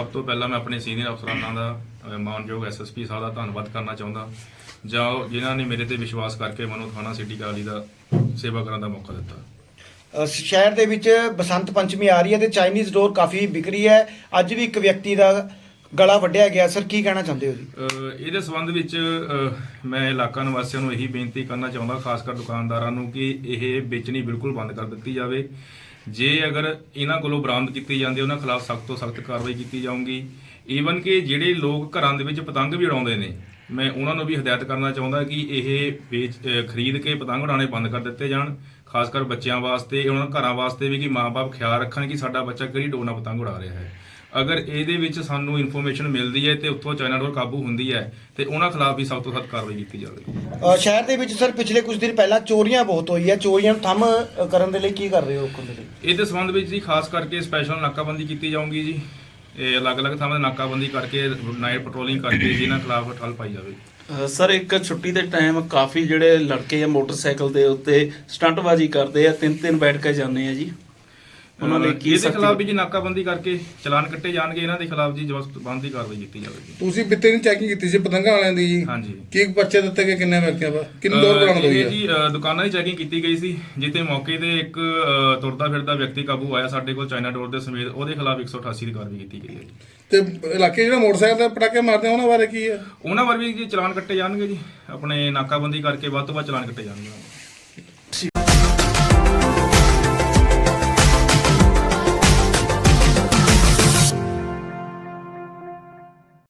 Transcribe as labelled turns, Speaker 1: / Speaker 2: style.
Speaker 1: ਸਭ ਤੋਂ ਪਹਿਲਾਂ ਮੈਂ ਆਪਣੇ ਸੀਨੀਅਰ ਅਫਸਰਾਨਾਂ ਦਾ ਮਾਨਯੋਗ ਐਸਐਸਪੀ ਸਾਹਿਬ ਦਾ ਧੰਨਵਾਦ ਕਰਨਾ ਚਾਹੁੰਦਾ। ਜਾਂ ਜਿਨ੍ਹਾਂ ਨੇ ਮੇਰੇ ਤੇ ਵਿਸ਼ਵਾਸ ਕਰਕੇ ਮੈਨੂੰ ਥਾਣਾ ਸਿਟੀ ਕਾਲੀ ਦਾ ਸੇਵਾ ਕਰਨ ਦਾ ਮੌਕਾ ਦਿੱਤਾ।
Speaker 2: ਅ, ਸ਼ਹਿਰ ਦੇ ਵਿੱਚ ਬਸੰਤ ਪੰਚਮੀ ਆ ਰਹੀ ਹੈ ਤੇ ਚਾਈਨੀਜ਼ ਡੋਰ ਕਾਫੀ ਵਿਕ ਰਹੀ ਹੈ। ਅੱਜ ਵੀ ਇੱਕ ਵਿਅਕਤੀ ਦਾ ਗਲਾ ਵੱਢਿਆ ਗਿਆ। ਸਰ ਕੀ ਕਹਿਣਾ ਚਾਹੁੰਦੇ ਹੋ ਜੀ?
Speaker 1: ਇਹਦੇ ਸੰਬੰਧ ਵਿੱਚ ਮੈਂ ਇਲਾਕਾ ਨਿਵਾਸੀਆਂ ਨੂੰ ਇਹੀ ਬੇਨਤੀ ਕਰਨਾ ਚਾਹੁੰਦਾ ਖਾਸ ਕਰ ਦੁਕਾਨਦਾਰਾਂ ਨੂੰ ਕਿ ਇਹ ਵੇਚਣੀ ਬਿਲਕੁਲ ਬੰਦ ਕਰ ਦਿੱਤੀ ਜਾਵੇ। ਜੇ ਅਗਰ ਇਹਨਾਂ ਕੋਲੋਂ ਬਰਾਮਦ ਕੀਤੀ ਜਾਂਦੀ, ਉਹਨਾਂ ਖਿਲਾਫ ਸਖਤ ਤੋਂ ਸਖਤ ਕਾਰਵਾਈ ਕੀਤੀ ਜਾਊਗੀ। ਈਵਨ ਕਿ ਜਿਹੜੇ ਲੋਕ ਘਰਾਂ ਦੇ ਵਿੱਚ ਪਤੰਗ ਵੀ ਉਡਾਉਂਦੇ ਨੇ, ਮੈਂ ਉਹਨਾਂ ਨੂੰ ਵੀ ਹਦਾਇਤ ਕਰਨਾ ਚਾਹੁੰਦਾ ਕਿ ਇਹ ਵੇਚ ਖਰੀਦ ਕੇ ਪਤੰਗ ਉਡਾਉਣੇ ਬੰਦ ਕਰ ਦਿੱਤੇ ਜਾਣ, ਖਾਸ ਕਰ ਬੱਚਿਆਂ ਵਾਸਤੇ, ਉਹਨਾਂ ਘਰਾਂ ਵਾਸਤੇ ਵੀ ਕਿ ਮਾਪੇ ਖਿਆਲ ਰੱਖਣ ਕਿ ਸਾਡਾ ਬੱਚਾ ਕਿਹੜੀ ਡੋਰ ਨਾਲ ਪਤੰਗ ਉਡਾ ਰਿਹਾ ਹੈ। ਅਗਰ ਇਹਦੇ ਵਿੱਚ ਸਾਨੂੰ ਇਨਫੋਰਮੇਸ਼ਨ ਮਿਲਦੀ ਹੈ ਤੇ ਉੱਥੋਂ ਚਾਈਨਾ ਡੋਰ ਕਾਬੂ ਹੁੰਦੀ ਹੈ ਤੇ ਉਹਨਾਂ ਖਿਲਾਫ ਵੀ ਸਖਤ ਤੋਂ ਸਖਤ ਕਾਰਵਾਈ ਕੀਤੀ ਜਾਵੇ।
Speaker 2: ਅ, ਸ਼ਹਿਰ ਦੇ ਵਿੱਚ ਸਰ ਪਿਛਲੇ ਕੁਝ ਦਿਨ ਪਹਿਲਾਂ ਚੋਰੀਆਂ ਬਹੁਤ ਹੋਈ ਹੈ ਚੋਰੀਆਂ ਨੂੰ ਥੰਮ ਅ, ਕਰਨ ਦੇ ਲਈ ਕੀ ਕਰ ਰਹੇ ਹੋ ਰੋਕਣ ਦੇ? ਲਈ
Speaker 1: ਇਹਦੇ ਸੰਬੰਧ ਵਿੱਚ ਜੀ ਖਾਸ ਕਰਕੇ ਸਪੈਸ਼ਲ ਨਾਕਾਬੰਦੀ ਕੀਤੀ ਜਾਊਗੀ ਜੀ। ਇਹ ਅਲੱਗ-ਅਲੱਗ ਥਾਵਾਂ ਤੇ ਨਾਕਾਬੰਦੀ ਕਰਕੇ ਨਾਈਟ ਪੈਟਰੋਲਿੰਗ ਕਰਕੇ ਜਿਨ੍ਹਾਂ ਖਿਲਾਫ ਠੱਲ ਪਾਈ ਜਾਵੇ।
Speaker 3: ਸਰ ਇੱਕ ਛੁੱਟੀ ਦੇ ਟਾਈਮ ਕਾਫੀ ਜਿਹੜੇ ਲੜਕੇ ਆ ਮੋਟਰਸਾਈਕਲ ਦੇ ਉੱਤੇ ਸਟੰਟਬਾਜ਼ੀ ਕਰਦੇ ਆ ਤਿੰਨ ਤਿੰਨ ਬੈਠ ਕੇ ਜਾਂਦੇ ਆ ਜੀ। ਉਹਨਾਂ ਲਈ ਕੀ
Speaker 1: ਇਹਦੇ
Speaker 3: ਸਖਤੀ
Speaker 1: ਖਿਲਾਫ ਵੀ ਜੀ ਨਾਕਾਬੰਦੀ ਕਰਕੇ ਚਲਾਨ ਕੱਟੇ ਜਾਣਗੇ ਇਹਨਾਂ ਦੇ ਖਿਲਾਫ ਜੀ ਜਵਾਬਬੰਦੀ ਕਾਰਵਾਈ ਕੀਤੀ ਜਾਵੇਗੀ।
Speaker 4: ਤੁਸੀਂ ਬਿੱਤੇ ਦੀ ਚੈਕਿੰਗ ਕੀਤੀ ਸੀ ਪਤੰਗਾਂ ਵਾਲਿਆਂ ਦੀ ਜੀ?
Speaker 1: ਹਾਂਜੀ।
Speaker 4: ਕੀ ਪਰਚੇ ਦਿੱਤੇ ਗਏ ਕਿੰਨੇ ਵਿਅਕਤੀਆਂ ਪਰ ਕਿੰਨੀ ਦੌਰ ਬਰਾਮਦ ਹੋਈ ਹੈ
Speaker 1: ਜੀ ਦੁਕਾਨਾਂ ਦੀ ਚੈਕਿੰਗ ਕੀਤੀ ਗਈ ਸੀ ਜਿੱਤੇ ਮੌਕੇ ਤੇ ਇੱਕ ਤੁਰਦਾ ਫਿਰਦਾ ਵਿਅਕਤੀ ਕਾਬੂ ਆਇਆ ਸਾਡੇ ਕੋਲ ਚਾਈਨਾ ਡੋਰ ਦੇ ਸਮੇਤ ਉਹਦੇ ਖਿਲਾਫ 188 ਦੀ ਕਾਰਵਾਈ ਕੀਤੀ ਗਈ ਹੈ ਜੀ।
Speaker 4: ਤੇ ਇਲਾਕੇ ਜਿਹੜਾ ਮੋਟਰਸਾਈਕਲ ਤੇ ਪਟਾਕੇ ਮਾਰਦੇ ਆ ਉਹਨਾਂ ਬਾਰੇ ਕੀ ਹੈ
Speaker 1: ਉਹਨਾਂ ਵੱਲ ਵੀ ਜੀ ਚਲਾਨ ਕੱਟੇ ਜਾਣਗੇ ਜੀ ਆਪਣੇ ਨਾਕਾਬੰਦੀ ਕਰਕੇ ਵੱਧ ਤੋਂ ਵੱਧ ਚਲਾਨ ਕੱਟੇ ਜਾਣਗੇ।